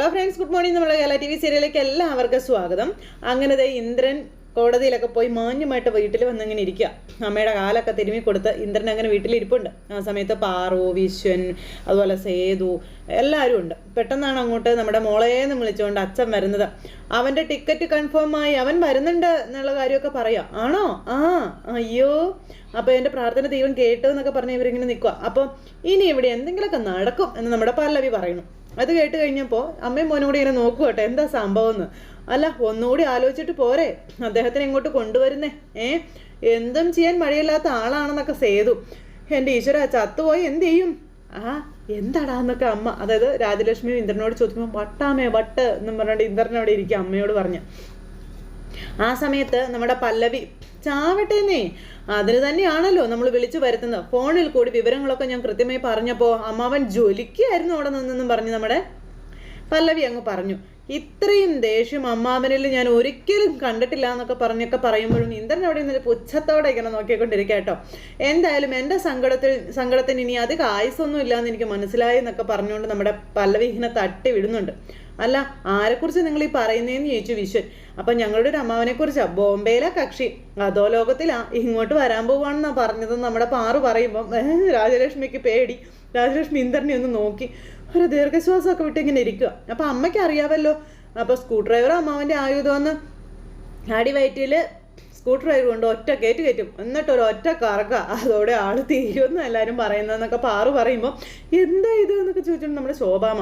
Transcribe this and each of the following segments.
Hello friends good morning നമ്മുടെ Kerala T V സീരിയലിലേക്ക് എല്ലാവർക്കും സ്വാഗതം. അങ്ങനെ ദേ ഇന്ദ്രൻ കോടതിയിലൊക്കെ പോയി മാന്യമായിട്ട് വീട്ടിൽ വന്നിങ്ങനെ ഇരിക്കുക അമ്മയുടെ കാലൊക്കെ തിരുമി കൊടുത്ത് ഇന്ദ്രൻ അങ്ങനെ വീട്ടിലിരിപ്പുണ്ട് ആ സമയത്ത് പാറു വിശ്വൻ അതുപോലെ സേതു എല്ലാവരും ഉണ്ട്. പെട്ടെന്നാണ് അങ്ങോട്ട് നമ്മുടെ മോളേന്ന് വിളിച്ചുകൊണ്ട് അച്ഛൻ വരുന്നത്. അവന്റെ ടിക്കറ്റ് കൺഫേം ആയി അവൻ വരുന്നുണ്ട് എന്നുള്ള കാര്യമൊക്കെ പറയാം. ആണോ? ആ അയ്യോ. അപ്പോൾ എന്റെ പ്രാർത്ഥന ദൈവം കേട്ടു എന്നൊക്കെ പറഞ്ഞ് ഇവരിങ്ങനെ നിൽക്കുക അപ്പോൾ ഇനി ഇവിടെ എന്തെങ്കിലുമൊക്കെ നടക്കും എന്ന് നമ്മുടെ പല്ലവി പറയുന്നു. അത് കേട്ട് കഴിഞ്ഞപ്പോൾ അമ്മയും മോനും കൂടി ഇങ്ങനെ നോക്കുക കേട്ടോ എന്താ സംഭവം എന്ന് അല്ല ഒന്നുകൂടി ആലോചിച്ചിട്ട് പോരെ. അദ്ദേഹത്തിനെ ഇങ്ങോട്ട് കൊണ്ടുവരുന്നേ? ഏ? എന്തും ചെയ്യാൻ മഴയില്ലാത്ത ആളാണെന്നൊക്കെ സേതു. എന്റെ ഈശ്വര ചത്തുപോയി എന്ത് ചെയ്യും? ആ എന്താടാ എന്നൊക്കെ അമ്മ അതായത് രാജലക്ഷ്മി ഇന്ദ്രനോട് ചോദിക്കുമ്പോൾ വട്ടാമേ വട്ട് എന്നും പറഞ്ഞിട്ട് ഇന്ദ്രനോട് ഇരിക്കുക അമ്മയോട് പറഞ്ഞു. ആ സമയത്ത് നമ്മുടെ പല്ലവി ചാവട്ടേന്നേ. അതിന് തന്നെയാണല്ലോ നമ്മൾ വിളിച്ചു വരുത്തുന്നത്. ഫോണിൽ കൂടി വിവരങ്ങളൊക്കെ ഞാൻ കൃത്യമായി പറഞ്ഞപ്പോൾ അമ്മാവൻ ജോലിക്കായിരുന്നു അവിടെ നിന്നെന്നും പറഞ്ഞു നമ്മുടെ പല്ലവി അങ്ങ് പറഞ്ഞു. ഇത്രയും ദേഷ്യം അമ്മാവനിൽ ഞാൻ ഒരിക്കലും കണ്ടിട്ടില്ല എന്നൊക്കെ പറഞ്ഞൊക്കെ പറയുമ്പോഴും ഇന്ദ്രൻ അവിടെ നിന്നൊരു പുച്ഛത്തോടെ ഇങ്ങനെ നോക്കിക്കൊണ്ടിരിക്കുക കേട്ടോ. എന്തായാലും എന്റെ സങ്കടത്തിൽ സങ്കടത്തിന് ഇനി അധികം ആയുസൊന്നും ഇല്ലാന്ന് എനിക്ക് മനസ്സിലായി എന്നൊക്കെ പറഞ്ഞുകൊണ്ട് നമ്മുടെ പല്ലവി ഇങ്ങനെ തട്ടി വിടുന്നുണ്ട്. അല്ല ആരെക്കുറിച്ച് നിങ്ങൾ ഈ പറയുന്നതെന്ന് ചോദിച്ചു വിശ്വൻ അപ്പം ഞങ്ങളുടെ ഒരു അമ്മാവനെ കുറിച്ചാണ് ബോംബെയിലെ കക്ഷി. അതോ ലോകത്തിലാ ഇങ്ങോട്ട് വരാൻ പോവാണെന്നാ പറഞ്ഞത് നമ്മുടെ പാറു പറയുമ്പം. രാജലക്ഷ്മിക്ക് പേടി. രാജലക്ഷ്മി ഇന്ദ്രനെ ഒന്ന് നോക്കി. ഒരു ദീർഘശ്വാസമൊക്കെ വിട്ട് ഇങ്ങനെ ഇരിക്കുക അപ്പം അമ്മയ്ക്ക് അറിയാമല്ലോ അപ്പോൾ സ്ക്രൂ ഡ്രൈവർ അമ്മാവന്റെ ആയുധമെന്ന് ആടി വയറ്റിൽ സ്ക്രൂ ഡ്രൈവർ കൊണ്ട് ഒറ്റ കയറ്റി കയറ്റും. എന്നിട്ട് ഒരു ഒറ്റ കറക്ക അതോടെ ആൾ തീരുമെന്ന് എല്ലാവരും പറയുന്നതെന്നൊക്കെ പാറു പറയുമ്പോൾ എന്താ ഇത് എന്നൊക്കെ ചോദിച്ചിട്ടുണ്ട് നമ്മുടെ ശോഭാമ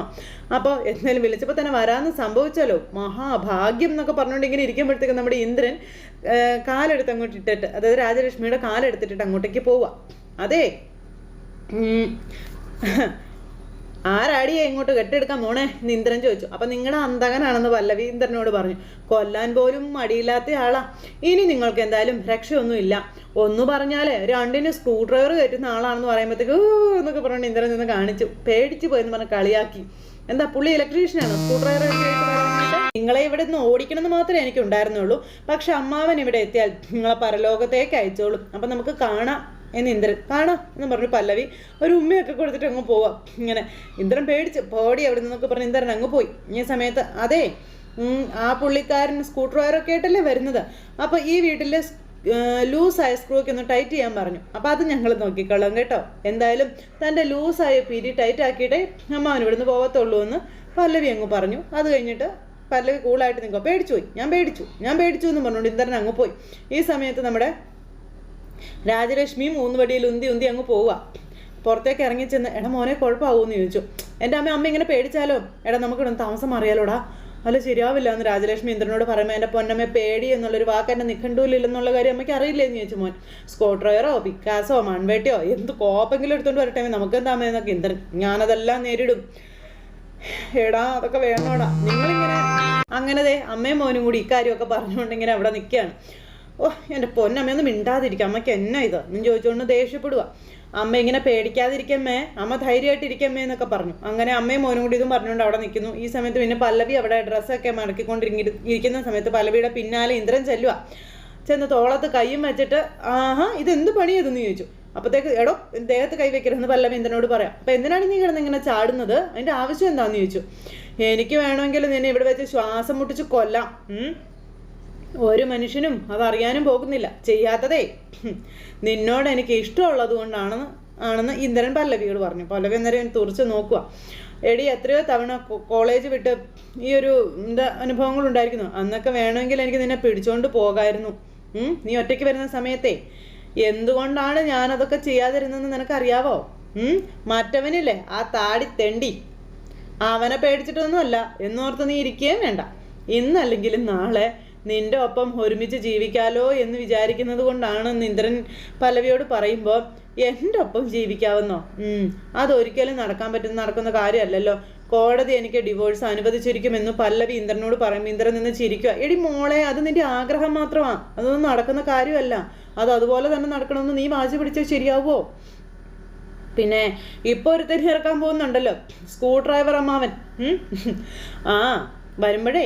അപ്പോൾ എന്തായാലും വിളിച്ചപ്പോൾ തന്നെ വരാമെന്ന് സംഭവിച്ചാലോ? മഹാഭാഗ്യം എന്നൊക്കെ പറഞ്ഞുകൊണ്ട് ഇങ്ങനെ ഇരിക്കുമ്പോഴത്തേക്ക് നമ്മുടെ ഇന്ദ്രൻ കാലെടുത്ത് അങ്ങോട്ട് ഇട്ടിട്ട് അതായത് രാജലക്ഷ്മിയുടെ കാലെടുത്തിട്ടിട്ട് അങ്ങോട്ടേക്ക് പോവുക അതെ. ആരാടിയെ ഇങ്ങോട്ട് കെട്ടിയെടുക്കാൻ മോണേ? എന്ന് ഇന്ദ്രൻ ചോദിച്ചു. അപ്പൊ നിങ്ങളുടെ അന്തകനാണെന്ന് പല്ലവി ഇന്ദ്രനോട് പറഞ്ഞു. കൊല്ലാൻ പോലും മടിയില്ലാത്ത ആളാ. ഇനി നിങ്ങൾക്ക് എന്തായാലും രക്ഷയൊന്നുമില്ല ഒന്ന് പറഞ്ഞാലേ രണ്ടിന് സ്ക്രൂ ഡ്രൈവർ കയറ്റുന്ന ആളാണെന്ന് പറയുമ്പോഴത്തേക്ക് എന്നൊക്കെ പറഞ്ഞു ഇന്ദ്രൻ നിന്ന് കാണിച്ചു. പേടിച്ചു പോയെന്ന് പറഞ്ഞ് കളിയാക്കി. എന്താ പുള്ളി ഇലക്ട്രീഷ്യനാണ് സ്ക്രൂ ഡ്രൈവർ നിങ്ങളെ ഇവിടെ നിന്ന് ഓടിക്കണമെന്ന് മാത്രമേ എനിക്ക് ഉണ്ടായിരുന്നുള്ളൂ പക്ഷെ അമ്മാവൻ ഇവിടെ എത്തിയാൽ നിങ്ങളെ പരലോകത്തേക്ക് അയച്ചോളും. അപ്പൊ നമുക്ക് കാണാം. എന്ന് ഇന്ദ്രൻ കാണാം? എന്ന് പറഞ്ഞു പല്ലവി ഒരു ഉമ്മയൊക്കെ കൊടുത്തിട്ട് അങ്ങ് പോവാം. ഇങ്ങനെ ഇന്ദ്രൻ പേടിച്ച് പോടി അവിടെ നിന്നൊക്കെ പറഞ്ഞ് ഇന്ദ്രൻ അങ്ങ് പോയി. ഈ സമയത്ത് അതെ ആ പുള്ളിക്കാരൻ സ്കൂട്ടർ വയറൊക്കെ ആയിട്ടല്ലേ വരുന്നത്? അപ്പോൾ ഈ വീട്ടിലെ ലൂസായ സ്ക്രൂക്ക് ഒന്ന് ടൈറ്റ് ചെയ്യാൻ പറഞ്ഞു. അപ്പോൾ അത് ഞങ്ങൾ നോക്കിക്കൊള്ളാം കേട്ടോ. എന്തായാലും തന്റെ ലൂസായ പിരി ടൈറ്റ് ആക്കിയിട്ടേ അമ്മാവൻ ഇവിടുന്ന് പോകത്തുള്ളൂ എന്ന് പല്ലവി അങ്ങ് പറഞ്ഞു. അത് കഴിഞ്ഞിട്ട് പല്ലവി കൂളായിട്ട് നിൽക്കുക പേടിച്ചു പോയി. ഞാൻ പേടിച്ചു ഞാൻ പേടിച്ചു എന്ന് പറഞ്ഞുകൊണ്ട് ഇന്ദ്രൻ അങ്ങ് പോയി. ഈ സമയത്ത് നമ്മുടെ രാജലക്ഷ്മിയും മൂന്ന് വടിയിൽ ഉന്തി ഉന്തി അങ്ങ് പോവുക. പുറത്തേക്ക് ഇറങ്ങി ചെന്ന് എടാ മോനെ കുഴപ്പമാവുമെന്ന് ചോദിച്ചു. എന്റെ അമ്മ അമ്മ ഇങ്ങനെ പേടിച്ചാലോ? എടാ നമുക്ക് താമസം അറിയാലോടാ അല്ല ശരിയാവില്ല എന്ന് രാജലക്ഷ്മി ഇന്ദ്രനോട് പറയുമ്പോൾ എന്റെ പൊന്നമ്മ പേടി എന്നുള്ളൊരു വാക്ക് എന്നെ നിൽക്കണ്ടൂലെന്നുള്ള കാര്യം അമ്മയ്ക്ക് അറിയില്ലെന്ന് ചോദിച്ചു മോൻ. സ്കോ ഡ്രൈവറോ പിക്കാസോ മൺവേട്ടിയോ എന്ത് കോപ്പെങ്കിലും എടുത്തോണ്ട് വരട്ടെ നമുക്ക് എന്താ എന്നൊക്കെ ഇന്ദ്രൻ ഞാനതെല്ലാം നേരിടും. എടാ അതൊക്കെ വേണോടാ. നിങ്ങളിങ്ങനെ അങ്ങനെ ദേ അമ്മയും മോനും കൂടി ഇക്കാര്യമൊക്കെ പറഞ്ഞുകൊണ്ടിങ്ങനെ അവിടെ നിൽക്കുകയാണ് ഓ എന്റെ പൊന്നമ്മയൊന്നും മിണ്ടാതിരിക്കുക അമ്മയ്ക്ക് എന്നാ ഇത്? എന്ന് ചോദിച്ചുകൊണ്ട് ദേഷ്യപ്പെടുക അമ്മ ഇങ്ങനെ പേടിക്കാതിരിക്കമ്മേ അമ്മ ധൈര്യമായിട്ട് ഇരിക്കമ്മേ എന്നൊക്കെ പറഞ്ഞു. അങ്ങനെ അമ്മയും മോനും കൂടി ഇതും പറഞ്ഞുകൊണ്ട് അവിടെ നിൽക്കുന്നു. ഈ സമയത്ത് പിന്നെ പല്ലവി അവിടെ ഡ്രസ്സൊക്കെ മടക്കിക്കൊണ്ടിരിങ്ങി ഇരിക്കുന്ന സമയത്ത് പല്ലവിയുടെ പിന്നാലെ ഇന്ദ്രൻ ചെല്ലുക ചെന്ന് തോളത്ത് കൈയും വെച്ചിട്ട് ആഹാ ഇത് എന്ത് പണിയതെന്ന് ചോദിച്ചു. അപ്പോഴത്തേക്ക് എടോ ദേഹത്ത് കൈ വെക്കരുതെന്ന് പല്ലവി ഇന്ദ്രനോട് പറയാം. അപ്പം എന്തിനാണ് നീ കിടന്ന് ഇങ്ങനെ ചാടുന്നത്? അതിന്റെ ആവശ്യം എന്താണെന്ന് ചോദിച്ചു. എനിക്ക് വേണമെങ്കിൽ നിന്നെ ഇവിടെ വെച്ച് ശ്വാസം മുട്ടിച്ച് കൊല്ലാം. ഒരു മനുഷ്യനും അതറിയാനും പോകുന്നില്ല. ചെയ്യാത്തതേ. നിന്നോട് എനിക്ക് ഇഷ്ടമുള്ളത് കൊണ്ടാണെന്ന് ആണെന്ന് ഇന്ദ്രൻ പല്ലവിയോട് പറഞ്ഞു. പല്ലവി അന്നേരം തുറച്ച് നോക്കുക എടി എത്രയോ തവണ കോളേജ് വിട്ട് ഈ ഒരു എന്താ അനുഭവങ്ങൾ ഉണ്ടായിരിക്കുന്നു. അന്നൊക്കെ വേണമെങ്കിൽ എനിക്ക് നിന്നെ പിടിച്ചോണ്ട് പോകായിരുന്നു? നീ ഒറ്റയ്ക്ക് വരുന്ന സമയത്തെ. എന്തുകൊണ്ടാണ് ഞാനതൊക്കെ ചെയ്യാതിരുന്നതെന്ന് നിനക്കറിയാവോ? മറ്റവനില്ലേ ആ താടി തെണ്ടി. അവനെ പേടിച്ചിട്ടൊന്നുമല്ല. എന്നോർത്ത് നീ ഇരിക്കുകയും വേണ്ട. ഇന്നല്ലെങ്കിലും നാളെ നിന്റെ ഒപ്പം ഒരുമിച്ച് ജീവിക്കാലോ എന്ന് വിചാരിക്കുന്നത് കൊണ്ടാണ് ഇന്ദ്രൻ പല്ലവിയോട് പറയുമ്പോൾ എന്റെ ഒപ്പം ജീവിക്കാവുന്നോ? അതൊരിക്കലും നടക്കാൻ പറ്റുന്ന നടക്കുന്ന കാര്യമല്ലല്ലോ. കോടതി എനിക്ക് ഡിവോഴ്സ് അനുവദിച്ചിരിക്കുമെന്ന് പല്ലവി ഇന്ദ്രനോട് പറയും ഇന്ദ്രൻ നിന്ന് ചിരിക്കുക. എടി മോളെ അത് നിന്റെ ആഗ്രഹം മാത്രമാണ് അതൊന്നും നടക്കുന്ന കാര്യമല്ല. അത് അതുപോലെ തന്നെ നടക്കണമെന്ന് നീ വാശി പിടിച്ചാൽ ശരിയാവുമോ പിന്നെ ഇപ്പോൾ ഒരു ഇറക്കാൻ പോകുന്നുണ്ടല്ലോ. സ്ക്രൂ ഡ്രൈവർ അമ്മാവൻ? ആ വരുമ്പോഴേ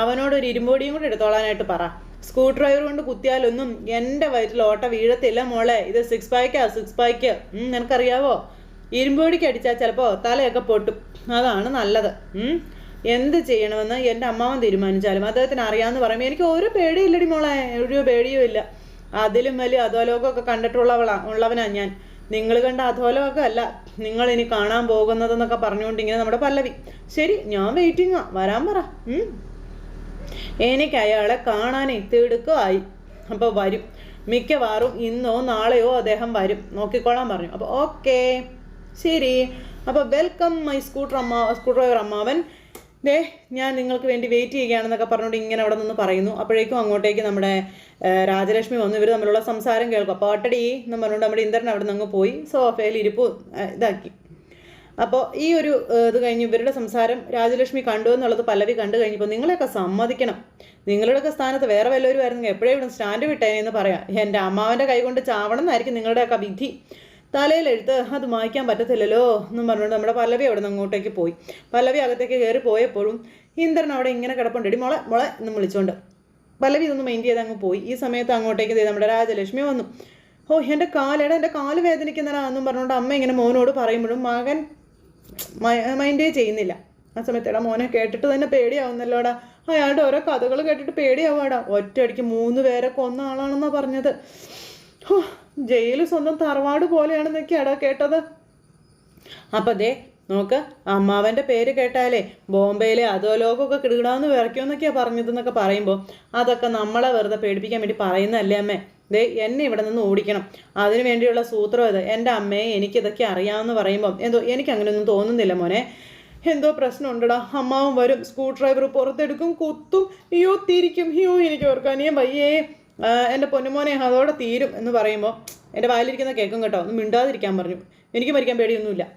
അവനോട് ഒരു ഇരുമ്പൊടിയും കൂടി എടുത്തോളാനായിട്ട് പറ. സ്ക്രൂ ഡ്രൈവർ കൊണ്ട് കുത്തിയാലൊന്നും എന്റെ വയറ്റിൽ ഓട്ട വീഴത്തില്ല മോളെ. ഇത് സിക്സ് പായ്ക്കാ സിക്സ് പായ്ക്ക് നിനക്കറിയാവോ? ഇരുമ്പൊടിക്ക് അടിച്ചാൽ ചിലപ്പോൾ തലയൊക്കെ പൊട്ടും. അതാണ് നല്ലത്. എന്ത് ചെയ്യണമെന്ന് എന്റെ അമ്മാവൻ തീരുമാനിച്ചാലും അദ്ദേഹത്തിന് അറിയാമെന്ന് പറയുമ്പോൾ എനിക്ക് ഒരു പേടിയില്ലടി മോളെ. ഒരു പേടിയും ഇല്ല. അതിലും വലിയ അധോലോകമൊക്കെ കണ്ടിട്ടുള്ളവളാ ഉള്ളവനാ ഞാൻ. നിങ്ങൾ കണ്ട അധോലോകം അല്ല നിങ്ങൾ ഇനി കാണാൻ പോകുന്നതെന്നൊക്കെ പറഞ്ഞുകൊണ്ട് ഇങ്ങനെ നമ്മുടെ പല്ലവി. ശരി ഞാൻ വെയിറ്റിങ്ങാ വരാൻ പറ. എനിക്ക് അയാളെ കാണാൻ എത്തിയെടുക്കുമായി അപ്പോൾ വരും. മിക്കവാറും ഇന്നോ നാളെയോ അദ്ദേഹം വരും. നോക്കിക്കോളാൻ പറഞ്ഞു. അപ്പോൾ ഓക്കേ. ശരി. അപ്പോൾ വെൽക്കം മൈ സ്കൂട്ടർ അമ്മ സ്കൂട്ടർ ഡ്രൈവർ അമ്മാവൻ. ദേ ഞാൻ നിങ്ങൾക്ക് വേണ്ടി വെയിറ്റ് ചെയ്യുകയാണെന്നൊക്കെ പറഞ്ഞുകൊണ്ട് ഇങ്ങനെ അവിടെ നിന്ന് പറയുന്നു. അപ്പോഴേക്കും അങ്ങോട്ടേക്ക് നമ്മുടെ രാജലക്ഷ്മി വന്നു. ഇവർ തമ്മിലുള്ള സംസാരം കേൾക്കും. അപ്പോൾ അട്ടടി എന്ന് പറഞ്ഞുകൊണ്ട് നമ്മുടെ ഇന്ദ്രൻ അവിടെ നിന്ന് അങ്ങ് പോയി. സോഫയിൽ ഇരിപ്പ് ഇതാക്കി. അപ്പോൾ ഈ ഒരു ഇത് കഴിഞ്ഞ് ഇവരുടെ സംസാരം രാജലക്ഷ്മി കണ്ടു എന്നുള്ളത് പല്ലവി കണ്ടു കഴിഞ്ഞപ്പോൾ നിങ്ങളെയൊക്കെ സമ്മതിക്കണം. നിങ്ങളുടെയൊക്കെ സ്ഥാനത്ത് വേറെ വല്ലവരും ആയിരുന്നെങ്കിൽ എപ്പോഴേ ഇവിടെ സ്റ്റാൻഡ് വിട്ടേനെന്ന് പറയാം. എന്റെ അമ്മാവന്റെ കൈ കൊണ്ട് ചാവണം എന്നായിരിക്കും നിങ്ങളുടെയൊക്കെ വിധി. തലയിൽ എഴുത്ത് അത് മായ്ക്കാൻ പറ്റത്തില്ലല്ലോ എന്നും പറഞ്ഞുകൊണ്ട് നമ്മുടെ പല്ലവി അവിടെ നിന്ന് അങ്ങോട്ടേക്ക് പോയി. പല്ലവി അകത്തേക്ക് കയറി പോയപ്പോഴും ഇന്ദ്രൻ അവിടെ ഇങ്ങനെ കിടപ്പുണ്ട്. ഇടി മോളെ മോളെ എന്ന് വിളിച്ചുകൊണ്ട് പല്ലവി ഇതൊന്നും മൈൻഡ് ചെയ്ത് അങ്ങ് പോയി. ഈ സമയത്ത് അങ്ങോട്ടേക്ക് നമ്മുടെ രാജലക്ഷ്മി വന്നു. ഓ എന്റെ കാലേടാ എന്റെ കാൽ വേദനിക്കുന്നതാ എന്നും പറഞ്ഞുകൊണ്ട് അമ്മ ഇങ്ങനെ മോനോട് പറയുമ്പോഴും മകൻ മൈൻഡേ ചെയ്യുന്നില്ല. ആ സമയത്ത് എടാ മോനെ കേട്ടിട്ട് തന്നെ പേടിയാവുന്നല്ലോടാ. അയാളുടെ ഓരോ കഥകൾ കേട്ടിട്ട് പേടിയാവാടാ ഒറ്റയടിക്ക് മൂന്ന് പേരെ കൊന്ന ആളാണെന്നാ പറഞ്ഞത്. ജയിൽ സ്വന്തം തറവാട് പോലെയാണെന്നൊക്കെയാടാ കേട്ടത്. അപ്പം ദേ നോക്ക് അമ്മാവന്റെ പേര് കേട്ടാലേ ബോംബെയിലെ അധോലോകമൊക്കെ കിടുകിടാന്ന് വിറയ്ക്കുമെന്നൊക്കെയാണ് പറഞ്ഞതെന്നൊക്കെ പറയുമ്പോൾ അതൊക്കെ നമ്മളെ വെറുതെ പേടിപ്പിക്കാൻ വേണ്ടി പറയുന്നതല്ലേ അമ്മേ? ദേ എന്നെ ഇവിടെ നിന്ന് ഓടിക്കണം. അതിനു വേണ്ടിയുള്ള സൂത്രം ഇത്. എന്റെ അമ്മയെ എനിക്കിതൊക്കെ അറിയാമെന്ന് പറയുമ്പോൾ എന്തോ എനിക്ക് അങ്ങനെയൊന്നും തോന്നുന്നില്ല മോനെ. എന്തോ പ്രശ്നമുണ്ടടാ. അമ്മാവും വരും സ്ക്രൂ ഡ്രൈവർ പുറത്തെടുക്കും കുത്തും. അയ്യോ തിരിക്കും. അയ്യോ എനിക്ക് ഓർക്കാനിയും വയ്യേ. എന്റെ പൊന്നുമോനെ അതോടെ തീരും എന്ന് പറയുമ്പോൾ എന്റെ വായിലിരിക്കുന്ന കേൾക്കും കേട്ടോ. ഒന്ന് മിണ്ടാതിരിക്കാൻ പറഞ്ഞു. എനിക്ക് മരിക്കാൻ പേടിയൊന്നുമില്ല.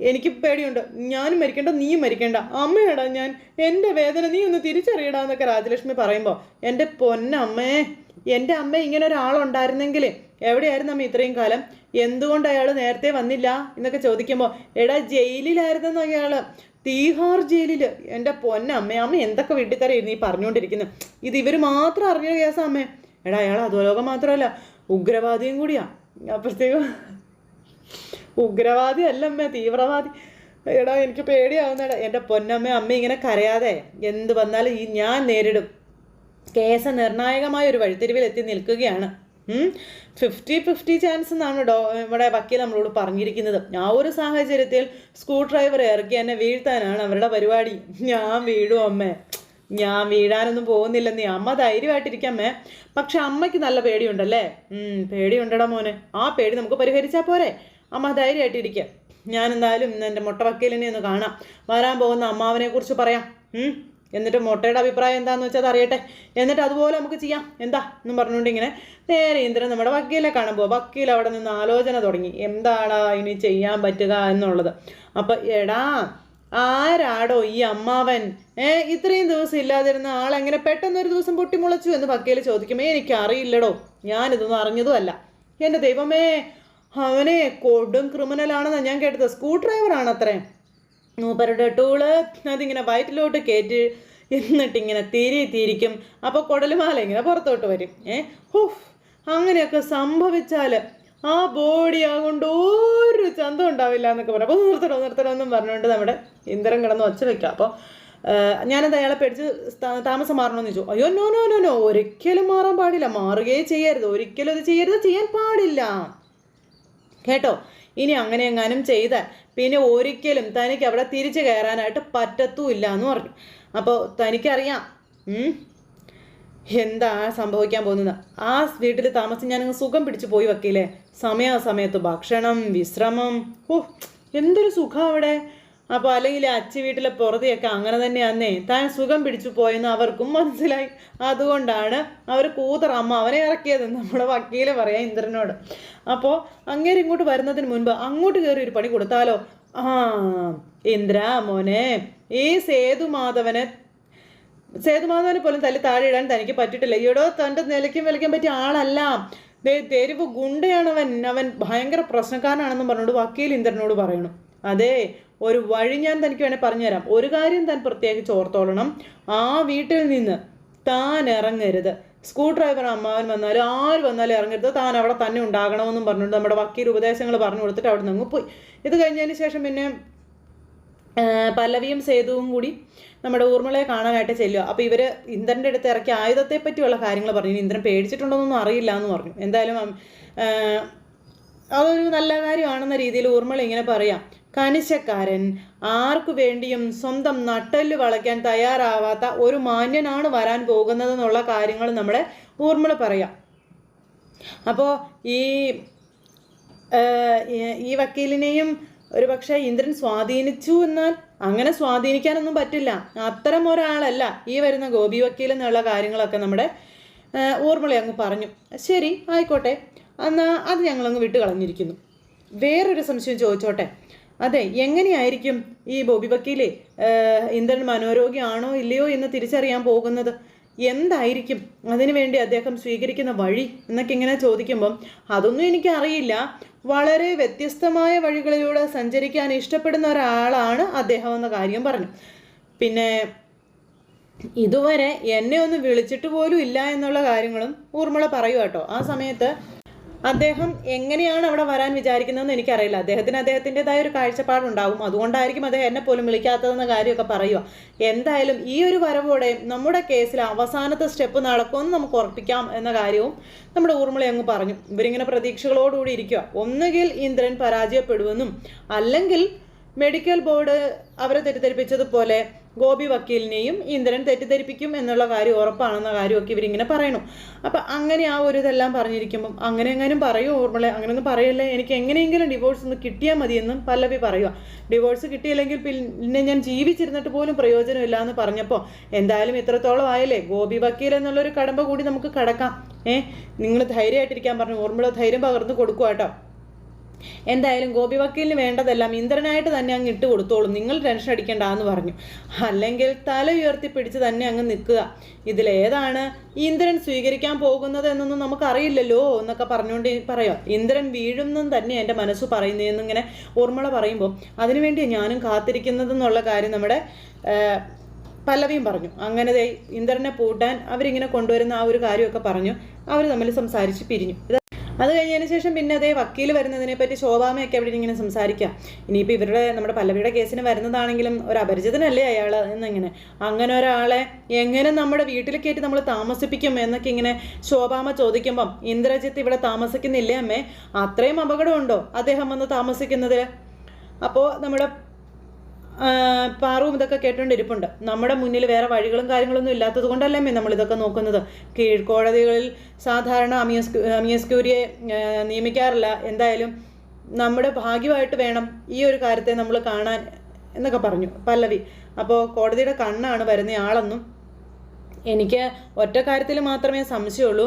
എനിക്ക് പേടിയുണ്ട്. ഞാനും മരിക്കേണ്ട നീയും മരിക്കേണ്ട. അമ്മയാടാ ഞാൻ. എന്റെ വേദന നീ ഒന്ന് തിരിച്ചറിയടാ എന്നൊക്കെ രാജലക്ഷ്മി പറയുമ്പോൾ എന്റെ പൊന്നമ്മേ. എന്റെ അമ്മ ഇങ്ങനെ ഒരാളുണ്ടായിരുന്നെങ്കിൽ എവിടെയായിരുന്നു അമ്മ ഇത്രയും കാലം? എന്തുകൊണ്ട് അയാൾ നേരത്തെ വന്നില്ല? എന്നൊക്കെ ചോദിക്കുമ്പോൾ എടാ ജയിലിലായിരുന്നെന്ന് അയാൾ തീഹാർ ജയിലിൽ എന്റെ പൊന്നമ്മ അമ്മ എന്തൊക്കെ വീട്ടിത്തരായിരുന്നു ഈ പറഞ്ഞുകൊണ്ടിരിക്കുന്നത് ഇത് ഇവർ മാത്രം അറിഞ്ഞ കേസാ അമ്മേ. എടാ അയാൾ അധോലോകം മാത്രമല്ല ഉഗ്രവാദിയും കൂടിയാ. അപ്പോഴത്തേക്കും ഉഗ്രവാദി അല്ല അമ്മ തീവ്രവാദി. എടാ എനിക്ക് പേടിയാവുന്നടാ. എന്റെ പൊന്നമ്മ അമ്മ ഇങ്ങനെ കരയാതെ എന്ത് വന്നാലും ഈ ഞാൻ നേരിടും. കേസ് നിർണായകമായ ഒരു വഴിത്തിരിവിൽ എത്തി നിൽക്കുകയാണ്. ഫിഫ്റ്റി ഫിഫ്റ്റി ചാൻസ് എന്നാണ് ഡോ ഇവിടെ വക്കീൽ നമ്മളോട് പറഞ്ഞിരിക്കുന്നത്. ആ ഒരു സാഹചര്യത്തിൽ സ്ക്രൂ ഡ്രൈവർ ഇറക്കി എന്നെ വീഴ്ത്താനാണ് അവരുടെ പരിപാടി. ഞാൻ വീഴും അമ്മേ. ഞാൻ വീഴാനൊന്നും പോകുന്നില്ലെന്നേ. അമ്മ ധൈര്യമായിട്ടിരിക്കമ്മേ പക്ഷെ അമ്മയ്ക്ക് നല്ല പേടിയുണ്ടല്ലേ? പേടിയുണ്ടടാ മോനെ. ആ പേടി നമുക്ക് പരിഹരിച്ചാൽ പോരെ. അമ്മ ധൈര്യമായിട്ടിരിക്കുക ഞാൻ എന്തായാലും എന്റെ മുട്ട വക്കീലിനെ ഒന്ന് കാണാം. വരാൻ പോകുന്ന അമ്മാവനെ കുറിച്ച് പറയാം. എന്നിട്ട് മുട്ടയുടെ അഭിപ്രായം എന്താണെന്ന് വെച്ചാൽ അറിയട്ടെ. എന്നിട്ട് അതുപോലെ നമുക്ക് ചെയ്യാം. എന്താ? എന്നും പറഞ്ഞുകൊണ്ട് ഇങ്ങനെ നേരെ ഇന്ദ്രൻ നമ്മുടെ വക്കീലെ കാണുമ്പോൾ വക്കീൽ അവിടെ നിന്ന് ആലോചന തുടങ്ങി. എന്താടാ ഇനി ചെയ്യാൻ പറ്റുക എന്നുള്ളത്. അപ്പം എടാ ആരാടോ ഈ അമ്മാവൻ? ഏ ഇത്രയും ദിവസം ഇല്ലാതിരുന്ന ആൾ എങ്ങനെ പെട്ടെന്ന് ഒരു ദിവസം പൊട്ടിമുളച്ചു എന്ന് വക്കീൽ ചോദിക്കുമ്പോൾ എനിക്ക് അറിയില്ലടോ ഞാനിതൊന്നും അറിഞ്ഞതും അല്ല എന്റെ ദൈവമേ അവനെ കൊടും ക്രിമിനലാണെന്നാണ് ഞാൻ കേട്ടത്. സ്ക്രൂ ഡ്രൈവറാണ് അത്രേ മൂപ്പരുടെ ടൂൾ അതിങ്ങനെ വയറ്റിലോട്ട് കയറ്റി എന്നിട്ടിങ്ങനെ തിരി തിരിക്കും. അപ്പോൾ കുടലുമാല ഇങ്ങനെ പുറത്തോട്ട് വരും. ഏ? ഹുഫ്. അങ്ങനെയൊക്കെ സംഭവിച്ചാൽ ആ ബോഡി ആകൊണ്ട് ഒരു ചന്തം ഉണ്ടാവില്ല എന്നൊക്കെ പറയാം. അപ്പോൾ നിർത്തണോ നിർത്തണോ എന്നും പറഞ്ഞുകൊണ്ട് നമ്മുടെ ഇന്ദ്രൻ കിടന്ന് ഒച്ച വെക്കുക അപ്പോൾ ഞാനത് അയാളെ പേടിച്ച് താമസം മാറണമെന്ന് ചോദിച്ചു. അയ്യോ നോ നോ നോ നോ. ഒരിക്കലും മാറാൻ പാടില്ല. മാറുകയേ ചെയ്യരുത്. ഒരിക്കലും അത് ചെയ്യരുത്. ചെയ്യാൻ പാടില്ല. കേട്ടോ? ഇനി അങ്ങനെ എങ്ങാനും ചെയ്താൽ പിന്നെ ഒരിക്കലും തനിക്ക് അവിടെ തിരിച്ചു കയറാനായിട്ട് പറ്റത്തുമില്ല എന്ന് പറഞ്ഞു. അപ്പോൾ തനിക്കറിയാം എന്താ സംഭവിക്കാൻ പോകുന്നത്? ആ വീട്ടിൽ താമസം ഞാനങ്ങ് സുഖം പിടിച്ചു പോയി വക്കീലേ. സമയാസമയത്ത് ഭക്ഷണം വിശ്രമം ഓ എന്തൊരു സുഖം അവിടെ. അപ്പോൾ അല്ലെങ്കിൽ അച്ഛ വീട്ടിലെ പുറത്തെയൊക്കെ അങ്ങനെ തന്നെയാന്നേ. താൻ സുഖം പിടിച്ചു പോയെന്ന് അവർക്കും മനസ്സിലായി. അതുകൊണ്ടാണ് അവർ കൂതറ അമ്മ അവനെ ഇറക്കിയത്. നമ്മുടെ വക്കീൽ പറയാം ഇന്ദ്രനോട്. അപ്പോൾ അങ്ങേര് ഇങ്ങോട്ട് വരുന്നതിന് മുൻപ് അങ്ങോട്ട് കയറി ഒരു പണി കൊടുത്താലോ? ആ ഇന്ദ്ര മോനെ ഈ സേതുമാധവനെ സേതുമാധവനെ പോലും തല്ലി താഴെ ഇടാൻ തനിക്ക് പറ്റിയിട്ടില്ല. ഈടോ തന്റെ നിലയ്ക്കും വിലയ്ക്കും പറ്റിയ ആളല്ല. തെരുവ് ഗുണ്ടയാണവൻ. അവൻ ഭയങ്കര പ്രശ്നക്കാരനാണെന്നും പറഞ്ഞുകൊണ്ട് വക്കീൽ ഇന്ദ്രനോട് പറയണു. അതെ ഒരു വഴി ഞാൻ തനിക്ക് വേണേൽ പറഞ്ഞുതരാം. ഒരു കാര്യം താൻ പ്രത്യേകിച്ച് ഓർത്തോളണം. ആ വീട്ടിൽ നിന്ന് താൻ ഇറങ്ങരുത്. സ്ക്രൂ ഡ്രൈവർ അമ്മാവൻ വന്നാലും ആര് വന്നാലും ഇറങ്ങരുത്. താൻ അവിടെ തന്നെ ഉണ്ടാകണമെന്നും പറഞ്ഞുകൊണ്ട് നമ്മുടെ വക്കീൽ ഉപദേശങ്ങൾ പറഞ്ഞു കൊടുത്തിട്ട് അവിടെ നിന്ന് പോയി. ഇത് കഴിഞ്ഞതിന് ശേഷം പിന്നെ പല്ലവിയും സേതുവും കൂടി നമ്മുടെ ഊർമിളയെ കാണാനായിട്ട് ചെല്ലുക. അപ്പോൾ ഇവർ ഇന്ദ്രന്റെ അടുത്ത് ഇറക്കിയ ആയുധത്തെ പറ്റിയുള്ള കാര്യങ്ങൾ പറഞ്ഞു. ഇനി ഇന്ദ്രൻ പേടിച്ചിട്ടുണ്ടോന്നൊന്നും അറിയില്ല എന്ന് പറഞ്ഞു. എന്തായാലും അതൊരു നല്ല കാര്യമാണെന്ന രീതിയിൽ ഊർമിള ഇങ്ങനെ പറയാം. കനിശക്കാരൻ ആർക്കു വേണ്ടിയും സ്വന്തം നട്ടൽ വളയ്ക്കാൻ തയ്യാറാവാത്ത ഒരു മാന്യനാണ് വരാൻ പോകുന്നതെന്നുള്ള കാര്യങ്ങൾ നമ്മുടെ ഊർമിള പറയാം. അപ്പോൾ ഈ- ഈ വക്കീലിനെയും ഒരു പക്ഷേ ഇന്ദ്രൻ സ്വാധീനിച്ചു എന്നാൽ അങ്ങനെ സ്വാധീനിക്കാനൊന്നും പറ്റില്ല. അത്തരം ഒരാളല്ല ഈ വരുന്ന ഗോപി വക്കീൽ എന്നുള്ള കാര്യങ്ങളൊക്കെ നമ്മുടെ ഓർമ്മളെ അങ്ങ് പറഞ്ഞു. ശരി ആയിക്കോട്ടെ. എന്നാൽ അത് ഞങ്ങളങ്ങ് വിട്ട് കളഞ്ഞിരിക്കുന്നു വേറൊരു സംശയം ചോദിച്ചോട്ടെ? അതെ എങ്ങനെയായിരിക്കും ഈ ബോബി വക്കീലെ ഇന്ദ്രൻ മനോരോഗിയാണോ ഇല്ലയോ എന്ന് തിരിച്ചറിയാൻ പോകുന്നത്? എന്തായിരിക്കും അതിനുവേണ്ടി അദ്ദേഹം സ്വീകരിക്കുന്ന വഴി എന്നൊക്കെ ഇങ്ങനെ ചോദിക്കുമ്പം അതൊന്നും എനിക്കറിയില്ല. വളരെ വ്യത്യസ്തമായ വഴികളിലൂടെ സഞ്ചരിക്കാൻ ഇഷ്ടപ്പെടുന്ന ഒരാളാണ് അദ്ദേഹം എന്ന കാര്യം പറഞ്ഞു. പിന്നെ ഇതുവരെ എന്നെ ഒന്ന് വിളിച്ചിട്ട് പോലും ഇല്ല എന്നുള്ള കാര്യങ്ങളും ഊർമിള പറയൂ കേട്ടോ. ആ സമയത്ത് അദ്ദേഹം എങ്ങനെയാണ് അവിടെ വരാൻ വിചാരിക്കുന്നതെന്ന് എനിക്കറിയില്ല. അദ്ദേഹത്തിന് അദ്ദേഹത്തിന്റെതായ ഒരു കാഴ്ചപ്പാടുണ്ടാവും. അതുകൊണ്ടായിരിക്കും അദ്ദേഹം എന്നെ പോലും വിളിക്കാത്തതെന്ന കാര്യമൊക്കെ പറയുക. എന്തായാലും ഈ ഒരു വരവോടെ നമ്മുടെ കേസിൽ അവസാനത്തെ സ്റ്റെപ്പ് നടക്കുമെന്ന് നമുക്ക് ഉറപ്പിക്കാം എന്ന കാര്യവും നമ്മുടെ ഊർമിളി അങ്ങ് പറഞ്ഞു. ഇവരിങ്ങനെ പ്രതീക്ഷകളോടുകൂടി ഇരിക്കുക. ഒന്നുകിൽ ഇന്ദ്രൻ പരാജയപ്പെടുമെന്നും അല്ലെങ്കിൽ മെഡിക്കൽ ബോർഡ് അവരെ തെറ്റിദ്ധരിപ്പിച്ചതുപോലെ ഗോപി വക്കീലിനെയും ഇന്ദ്രൻ തെറ്റിദ്ധരിപ്പിക്കും എന്നുള്ള കാര്യം ഉറപ്പാണെന്ന കാര്യമൊക്കെ ഇവരിങ്ങനെ പറയണു. അപ്പം അങ്ങനെ ആ ഒരു ഇതെല്ലാം പറഞ്ഞിരിക്കുമ്പം അങ്ങനെ എങ്ങാനും പറയൂ ഓർമ്മളെ അങ്ങനെയൊന്നും പറയല്ലേ? എനിക്ക് എങ്ങനെയെങ്കിലും ഡിവോഴ്സ് ഒന്ന് കിട്ടിയാൽ മതിയെന്നും പല്ലവി പറയുക ഡിവോഴ്സ് കിട്ടിയില്ലെങ്കിൽ പിന്നെ ഞാൻ ജീവിച്ചിരുന്നിട്ട് പോലും പ്രയോജനമില്ല എന്ന് പറഞ്ഞപ്പോൾ എന്തായാലും ഇത്രത്തോളം ആയല്ലേ? ഗോപി വക്കീൽ എന്നുള്ളൊരു കടമ്പ കൂടി നമുക്ക് കടക്കാം. ഏഹ് നിങ്ങൾ ധൈര്യമായിട്ടിരിക്കാൻ പറഞ്ഞു. ഓർമ്മള ധൈര്യം പകർന്നു കൊടുക്കുക കേട്ടോ. എന്തായാലും ഗോപി വക്കീലിന് വേണ്ടതെല്ലാം ഇന്ദ്രനായിട്ട് തന്നെ അങ്ങ് ഇട്ട് കൊടുത്തോളൂ. നിങ്ങൾ ടെൻഷൻ അടിക്കേണ്ട എന്ന് പറഞ്ഞു. അല്ലെങ്കിൽ തല ഉയർത്തി പിടിച്ച് തന്നെ അങ്ങ് നിൽക്കുക. ഇതിലേതാണ് ഇന്ദ്രൻ സ്വീകരിക്കാൻ പോകുന്നത് എന്നൊന്നും നമുക്കറിയില്ലല്ലോ എന്നൊക്കെ പറഞ്ഞുകൊണ്ട് പറയാം. ഇന്ദ്രൻ വീഴുന്നെന്ന് തന്നെ എന്റെ മനസ്സ് പറയുന്നതെന്നിങ്ങനെ ഓർമ്മള പറയുമ്പോൾ അതിനുവേണ്ടി ഞാനും കാത്തിരിക്കുന്നതെന്നുള്ള കാര്യം നമ്മുടെ പല്ലവിയും പറഞ്ഞു. അങ്ങനെ ഇന്ദ്രനെ പൂട്ടാൻ അവരിങ്ങനെ കൊണ്ടുവരുന്ന ആ ഒരു കാര്യമൊക്കെ പറഞ്ഞു. അവർ തമ്മിൽ സംസാരിച്ച് പിരിഞ്ഞു. അത് കഴിഞ്ഞതിന് ശേഷം പിന്നെ അതേ വക്കീൽ വരുന്നതിനെ പറ്റി ശോഭാമയൊക്കെ അവിടെ ഇങ്ങനെ സംസാരിക്കാം. ഇനിയിപ്പോൾ ഇവരുടെ നമ്മുടെ പല്ലവിയുടെ കേസിന് വരുന്നതാണെങ്കിലും ഒരു അപരിചിതനല്ലേ അയാൾ എന്നിങ്ങനെ. അങ്ങനെ ഒരാളെ എങ്ങനെ നമ്മുടെ വീട്ടിൽ കയറ്റി നമ്മൾ താമസിപ്പിക്കും എന്നൊക്കെ ഇങ്ങനെ ശോഭാമ ചോദിക്കുമ്പം ഇന്ദ്രജിത്ത് ഇവിടെ താമസിക്കുന്നില്ലേ അമ്മേ? അത്രയും അപകടമുണ്ടോ അദ്ദേഹം വന്ന് താമസിക്കുന്നതിൽ അപ്പോൾ നമ്മുടെ പാറുവും ഇതൊക്കെ കേട്ടുകൊണ്ടിരിപ്പുണ്ട് നമ്മുടെ മുന്നിൽ വേറെ വഴികളും കാര്യങ്ങളൊന്നും ഇല്ലാത്തത് കൊണ്ടല്ലേ നമ്മൾ ഇതൊക്കെ നോക്കുന്നത്? കീഴ്ക്കോടതികളിൽ സാധാരണ അമിയസ് അമിയസ്ക്യൂരിയെ നിയമിക്കാറില്ല. എന്തായാലും നമ്മുടെ ഭാഗ്യമായിട്ട് വേണം ഈ ഒരു കാര്യത്തെ നമ്മൾ കാണാൻ എന്നൊക്കെ പറഞ്ഞു പല്ലവി. അപ്പോൾ കോടതിയുടെ കണ്ണാണ് വരുന്ന ആളെന്നും എനിക്ക് ഒറ്റ കാര്യത്തിൽ മാത്രമേ സംശയമുള്ളൂ.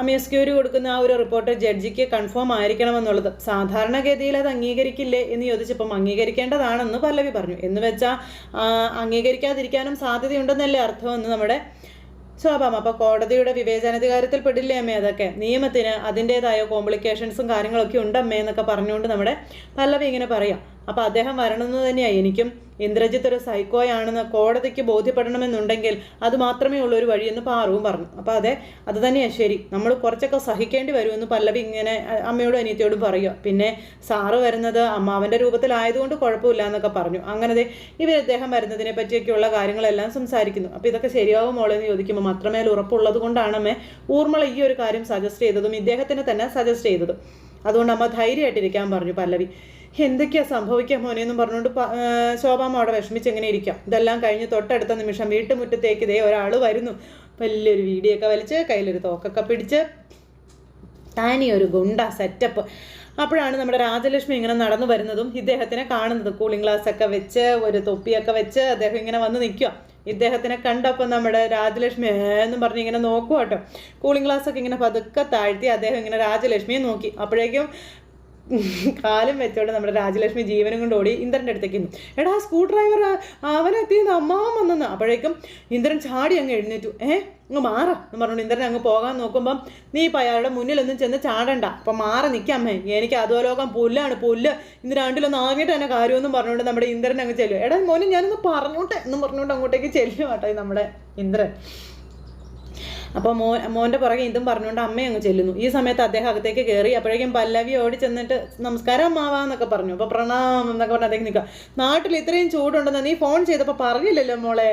അമിയസ്ക്യൂരി കൊടുക്കുന്ന ആ ഒരു റിപ്പോർട്ട് ജഡ്ജിക്ക് കൺഫേം ആയിരിക്കണമെന്നുള്ളത്. സാധാരണഗതിയിൽ അത് അംഗീകരിക്കില്ലേ എന്ന് ചോദിച്ചപ്പം അംഗീകരിക്കേണ്ടതാണെന്ന് പല്ലവി പറഞ്ഞു. എന്ന് വെച്ചാൽ അംഗീകരിക്കാതിരിക്കാനും സാധ്യതയുണ്ടെന്നല്ലേ അർത്ഥമെന്ന് നമ്മുടെ ശോഭാമ. അപ്പോൾ കോടതിയുടെ വിവേചനാധികാരത്തിൽ പെടില്ലേ അമ്മേ അതൊക്കെ? നിയമത്തിന് അതിന്റെതായ കോംപ്ലിക്കേഷൻസും കാര്യങ്ങളൊക്കെ ഉണ്ടമ്മേ എന്നൊക്കെ പറഞ്ഞുകൊണ്ട് നമ്മുടെ പല്ലവി ഇങ്ങനെ പറയാം. അപ്പോൾ അദ്ദേഹം വരണമെന്ന് തന്നെയാണ് എനിക്കും ഇന്ദ്രജിത്ത് ഒരു സൈക്കോയാണെന്ന് കോടതിക്ക് ബോധ്യപ്പെടണമെന്നുണ്ടെങ്കിൽ അത് മാത്രമേ ഉള്ളൊരു വഴിയെന്ന് പാറുവും പറഞ്ഞു. അപ്പോൾ അതെ അത് തന്നെയാണ് ശരി. നമ്മൾ കുറച്ചൊക്കെ സഹിക്കേണ്ടി വരുമെന്ന് പല്ലവി ഇങ്ങനെ അമ്മയോടും അനിയത്തിയോടും പറയുക. പിന്നെ സാറ് വരുന്നത് അമ്മാവന്റെ രൂപത്തിലായതുകൊണ്ട് കുഴപ്പമില്ല എന്നൊക്കെ പറഞ്ഞു. അങ്ങനെ ഇവർ അദ്ദേഹം വരുന്നതിനെ പറ്റിയൊക്കെയുള്ള കാര്യങ്ങളെല്ലാം സംസാരിക്കുന്നു. അപ്പോൾ ഇതൊക്കെ ശരിയാവും മോളെ എന്ന് ചോദിക്കുമ്പോൾ മാത്രമേ ഉറപ്പുള്ളത് കൊണ്ടാണമ്മേ ഊർമിള ഈ ഒരു കാര്യം സജസ്റ്റ് ചെയ്തതും ഇദ്ദേഹത്തിന് തന്നെ സജസ്റ്റ് ചെയ്തതും. അതുകൊണ്ട് അമ്മ ധൈര്യമായിട്ടിരിക്കാൻ പറഞ്ഞു പല്ലവി. എന്തൊക്കെയാ സംഭവിക്കാൻ മോനെ എന്നും പറഞ്ഞുകൊണ്ട് ശോഭാമ അവിടെ വിഷമിച്ച് എങ്ങനെ ഇരിക്കാം? ഇതെല്ലാം കഴിഞ്ഞ് തൊട്ടടുത്ത നിമിഷം വീട്ടുമുറ്റത്തേക്ക് ഇതേ ഒരാൾ വരുന്നു. വലിയൊരു വീടിയൊക്കെ വലിച്ച് കയ്യിലൊരു തോക്കൊക്കെ പിടിച്ച് താനി ഒരു ഗുണ്ട സെറ്റപ്പ് അപ്പോഴാണ് നമ്മുടെ രാജലക്ഷ്മി ഇങ്ങനെ നടന്നു വരുന്നതും ഇദ്ദേഹത്തിനെ കാണുന്നത്. കൂളിംഗ് ഗ്ലാസ് ഒക്കെ വെച്ച് ഒരു തൊപ്പിയൊക്കെ വെച്ച് അദ്ദേഹം ഇങ്ങനെ വന്ന് നിൽക്കുക. ഇദ്ദേഹത്തിനെ കണ്ടപ്പോൾ നമ്മുടെ രാജലക്ഷ്മി എന്നും പറഞ്ഞ് ഇങ്ങനെ നോക്കുക കേട്ടോ കൂളിംഗ് ഗ്ലാസ് ഒക്കെ ഇങ്ങനെ പതുക്കെ താഴ്ത്തി അദ്ദേഹം ഇങ്ങനെ രാജലക്ഷ്മിയെ നോക്കി. അപ്പോഴേക്കും കാലും വെച്ചോണ്ട് നമ്മുടെ രാജലക്ഷ്മി ജീവനും കൊണ്ട് ഓടി ഇന്ദ്രന്റെ അടുത്തേക്ക് എടാ സ്ക്രൂ ഡ്രൈവർ അവനെത്തിയെന്ന് അമ്മാവൻ വന്നെന്ന്. അപ്പോഴേക്കും ഇന്ദ്രൻ ചാടി അങ്ങ് എഴുന്നേറ്റു. ഏ അങ്ങ് മാറ എന്ന് പറഞ്ഞുകൊണ്ട് ഇന്ദ്രൻ അങ്ങ് പോകാൻ നോക്കുമ്പം നീ ഇപ്പം അയാളുടെ മുന്നിലൊന്നും ചെന്ന് ചാടണ്ട. അപ്പം മാറി നിൽക്കാമേ എനിക്ക് അധോലോകം പുല്ലാണ് പുല്ല്. ഇന്ന് രണ്ടിലൊന്നും ആകിയിട്ട് തന്നെ കാര്യമൊന്നും പറഞ്ഞുകൊണ്ട് നമ്മുടെ ഇന്ദ്രൻ അങ്ങ് ചെല്ലും എടാ മോനെ ഞാനൊന്ന് പറഞ്ഞോട്ടെ എന്നും പറഞ്ഞുകൊണ്ട് അങ്ങോട്ടേക്ക് ചെല്ലും കേട്ടോ നമ്മുടെ ഇന്ദ്രൻ. അപ്പോൾ മോ മോന്റെ പുറകെ ഇതും പറഞ്ഞുകൊണ്ട് അമ്മ അങ്ങ് ചെല്ലുന്നു. ഈ സമയത്ത് അദ്ദേഹം അകത്തേക്ക് കയറി അപ്പോഴേക്കും പല്ലവി ഓടി ചെന്നിട്ട് നമസ്കാരം അമ്മാവാ എന്നൊക്കെ പറഞ്ഞു. അപ്പോൾ പ്രണാമം എന്നൊക്കെ പറഞ്ഞ് അദ്ദേഹം നിൽക്കുക. നാട്ടിൽ ഇത്രയും ചൂടുണ്ടെന്ന് നീ ഫോൺ ചെയ്തപ്പോൾ പറഞ്ഞില്ലല്ലോ മോളെ?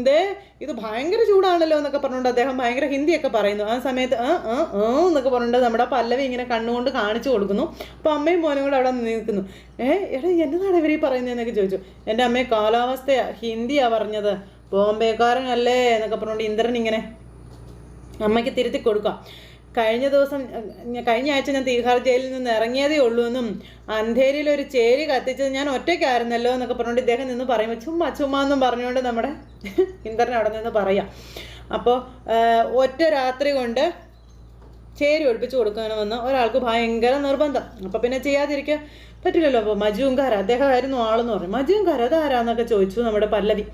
ഇതേ ഇത് ഭയങ്കര ചൂടാണല്ലോ എന്നൊക്കെ പറഞ്ഞുകൊണ്ട് അദ്ദേഹം ഭയങ്കര ഹിന്ദിയൊക്കെ പറയുന്നു. ആ സമയത്ത് ആ ആ ആ എന്നൊക്കെ പറഞ്ഞിട്ട് നമ്മുടെ പല്ലവി ഇങ്ങനെ കണ്ണുകൊണ്ട് കാണിച്ചു കൊടുക്കുന്നു. അപ്പോൾ അമ്മയും മോനും കൂടെ അവിടെ നിൽക്കുന്നു. ഏ എടാ എന്നതാണ് ഇവർ ഈ പറയുന്നതെന്നൊക്കെ ചോദിച്ചു. എന്റെ അമ്മയെ കാലാവസ്ഥയാ ഹിന്ദിയാ പറഞ്ഞത്. ബോംബെക്കാരനല്ലേ എന്നൊക്കെ പറഞ്ഞുകൊണ്ട് ഇന്ദ്രൻ ഇങ്ങനെ അമ്മയ്ക്ക് തിരുത്തി കൊടുക്കാം. കഴിഞ്ഞ ദിവസം കഴിഞ്ഞ ആഴ്ച ഞാൻ തീഹാർ ജയിലിൽ നിന്ന് ഇറങ്ങിയതേ ഉള്ളൂ എന്നും അന്ധേരിയിൽ ഒരു ചേരി കത്തിച്ചത് ഞാൻ ഒറ്റയ്ക്കായിരുന്നല്ലോ എന്നൊക്കെ പറഞ്ഞുകൊണ്ട് ഇദ്ദേഹം നിന്ന് പറയുമ്പോൾ ചുമ്മാ ചുമ്മാ എന്നും പറഞ്ഞുകൊണ്ട് നമ്മുടെ ഇന്ദ്രൻ അവിടെ നിന്ന് പറയാം. അപ്പോൾ ഒറ്റ രാത്രി കൊണ്ട് ചേരി ഒളിപ്പിച്ച് കൊടുക്കണമെന്ന് ഒരാൾക്ക് ഭയങ്കര നിർബന്ധം. അപ്പോൾ പിന്നെ ചെയ്യാതിരിക്കുക പറ്റില്ലല്ലോ. അപ്പോൾ മജുങ്കാർ അദ്ദേഹമായിരുന്നു ആളെന്ന് പറഞ്ഞു. മജുങ്കാര അതാരാന്നൊക്കെ ചോദിച്ചു നമ്മുടെ പല്ലവി.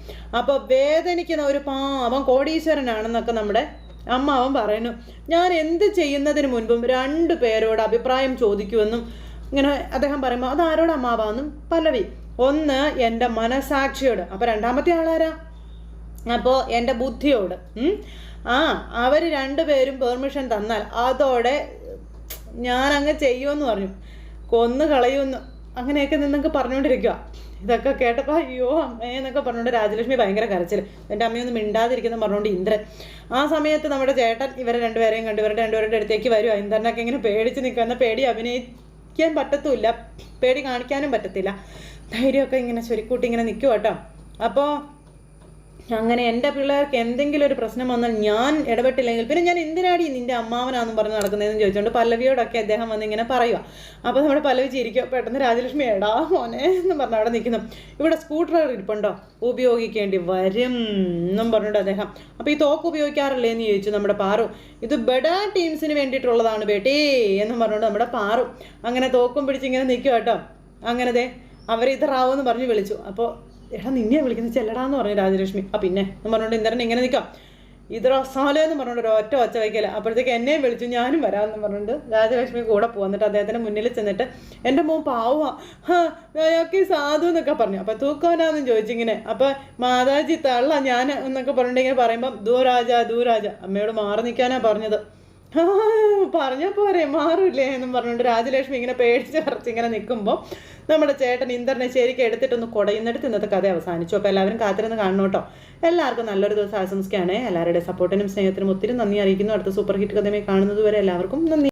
അപ്പോൾ വേദനിക്കുന്ന ഒരു പാവം കോടീശ്വരനാണെന്നൊക്കെ നമ്മുടെ അമ്മാവൻ പറയുന്നു ഞാൻ എന്ത് ചെയ്യുന്നതിന് മുൻപും രണ്ടു പേരോട് അഭിപ്രായം ചോദിക്കുമെന്നും ഇങ്ങനെ അദ്ദേഹം പറയുമ്പോൾ അത് ആരോട് അമ്മാവാന്നും? പല്ലവി ഒന്ന് എന്റെ മനസാക്ഷിയോട്. അപ്പോൾ രണ്ടാമത്തെ ആളാരാ? അപ്പോൾ എന്റെ ബുദ്ധിയോട്. ആ അവർ രണ്ടുപേരും പെർമിഷൻ തന്നാൽ അതോടെ ഞാൻ അങ്ങ് ചെയ്യുമെന്ന് പറഞ്ഞു. കൊന്നു കളയുമെന്ന് അങ്ങനെയൊക്കെ നിന്നൊക്കെ പറഞ്ഞുകൊണ്ടിരിക്കുക ഇതൊക്കെ കേട്ടപ്പോൾ അയ്യോ അമ്മേ എന്നൊക്കെ പറഞ്ഞുകൊണ്ട് രാജലക്ഷ്മി ഭയങ്കര കരച്ചിൽ എന്റെ അമ്മയൊന്നും മിണ്ടാതിരിക്കുന്നു പറഞ്ഞുകൊണ്ട് ഇന്ദ്രൻ. ആ സമയത്ത് നമ്മുടെ ചേട്ടൻ ഇവരെ രണ്ടുപേരെയും കണ്ടു. ഇവരുടെ രണ്ടുപേരുടെ അടുത്തേക്ക് വരുവാ. ഇന്ദ്രനൊക്കെ ഇങ്ങനെ പേടിച്ച് നിൽക്കുന്ന പേടി അഭിനയിക്കാൻ പറ്റത്തുമില്ല. പേടി കാണിക്കാനും പറ്റത്തില്ല. ധൈര്യമൊക്കെ ഇങ്ങനെ ചൊരിക്കൂട്ടി ഇങ്ങനെ നിൽക്കുക കേട്ടോ. അപ്പോൾ അങ്ങനെ എന്റെ പിള്ളേർക്ക് എന്തെങ്കിലും ഒരു പ്രശ്നം വന്നാൽ ഞാൻ ഇടപെട്ടില്ലെങ്കിൽ പിന്നെ ഞാൻ എന്തിനാടി നിന്റെ അമ്മാവനാണെന്നും പറഞ്ഞ് നടക്കുന്നതെന്ന് ചോദിച്ചുകൊണ്ട് പല്ലവിയോടൊക്കെ അദ്ദേഹം വന്ന് ഇങ്ങനെ പറയുക അപ്പോൾ നമ്മുടെ പല്ലവി ചിരിക്കും പെട്ടെന്ന് രാജലക്ഷ്മി എടാ മോനെ എന്ന് പറഞ്ഞ് അവിടെ നിൽക്കുന്നു ഇവിടെ സ്കൂട്ടർ ഇരിപ്പുണ്ടോ? ഉപയോഗിക്കേണ്ടി വരും എന്നും പറഞ്ഞിട്ട് അദ്ദേഹം. അപ്പോൾ ഈ തോക്ക് ഉപയോഗിക്കാറില്ലേ എന്ന് ചോദിച്ചു നമ്മുടെ പാറു. ഇത് ബഡാ ടീംസിന് വേണ്ടിയിട്ടുള്ളതാണ് ബേട്ടേ എന്നും പറഞ്ഞുകൊണ്ട് നമ്മുടെ പാറു. അങ്ങനെ തോക്കും പിടിച്ച് ഇങ്ങനെ നിൽക്കുക കേട്ടോ. അങ്ങനെ ദേ അവർ എന്ന് പറഞ്ഞ് വിളിച്ചു. അപ്പോൾ എടാ നിന്നെ വിളിക്കുന്നത് ചെല്ലടാന്ന് പറഞ്ഞു രാജലക്ഷ്മി. ആ പിന്നെ. എന്ന് പറഞ്ഞുകൊണ്ട് ഇന്ദ്രൻ ഇങ്ങനെ നിൽക്കാം ഇത് റസാല എന്ന് പറഞ്ഞുകൊണ്ട് ഒരു ഒറ്റ ഒച്ച വയ്ക്കല. അപ്പോഴത്തേക്ക് എന്നെയും വിളിച്ചു ഞാനും വരാമെന്ന് പറഞ്ഞുകൊണ്ട് രാജലക്ഷ്മി കൂടെ പോന്നിട്ട് അദ്ദേഹത്തിന് മുന്നിൽ ചെന്നിട്ട് എന്റെ മോൻ പാവുക അയാൾക്ക് സാധു എന്നൊക്കെ പറഞ്ഞു. അപ്പോൾ തൂക്കവനാന്നും ചോദിച്ചിങ്ങനെ അപ്പോൾ മാതാജി തള്ള ഞാൻ എന്നൊക്കെ പറഞ്ഞിട്ട് ഇങ്ങനെ പറയുമ്പം ദൂരാജ ദൂരാജ. അമ്മയോട് മാറി നിൽക്കാനാണ് പറഞ്ഞത്. ആ, പറഞ്ഞാ പോരെ മാറില്ലേ എന്നും പറഞ്ഞുകൊണ്ട് രാജലക്ഷ്മി ഇങ്ങനെ പേടിച്ച് പറിച്ച് ഇങ്ങനെ നിൽക്കുമ്പോൾ നമ്മുടെ ചേട്ടൻ ഇന്ദ്രനെ ശരിക്കും എടുത്തിട്ടൊന്ന് കുടയുന്നെടുത്ത് ഇന്നത്തെ കഥ അവസാനിച്ചു. അപ്പോൾ എല്ലാവരും കാത്തിരുന്ന് കാണണം കേട്ടോ. എല്ലാവർക്കും നല്ലൊരു ദിവസം ആശംസിക്കുകയാണ്. എല്ലാവരുടെയും സപ്പോർട്ടിനും സ്നേഹത്തിനും ഒത്തിരി നന്ദി അറിയിക്കുന്നു. അടുത്ത സൂപ്പർ ഹിറ്റ് കഥയുമായി കാണുന്നത് വരെ എല്ലാവർക്കും നന്ദി.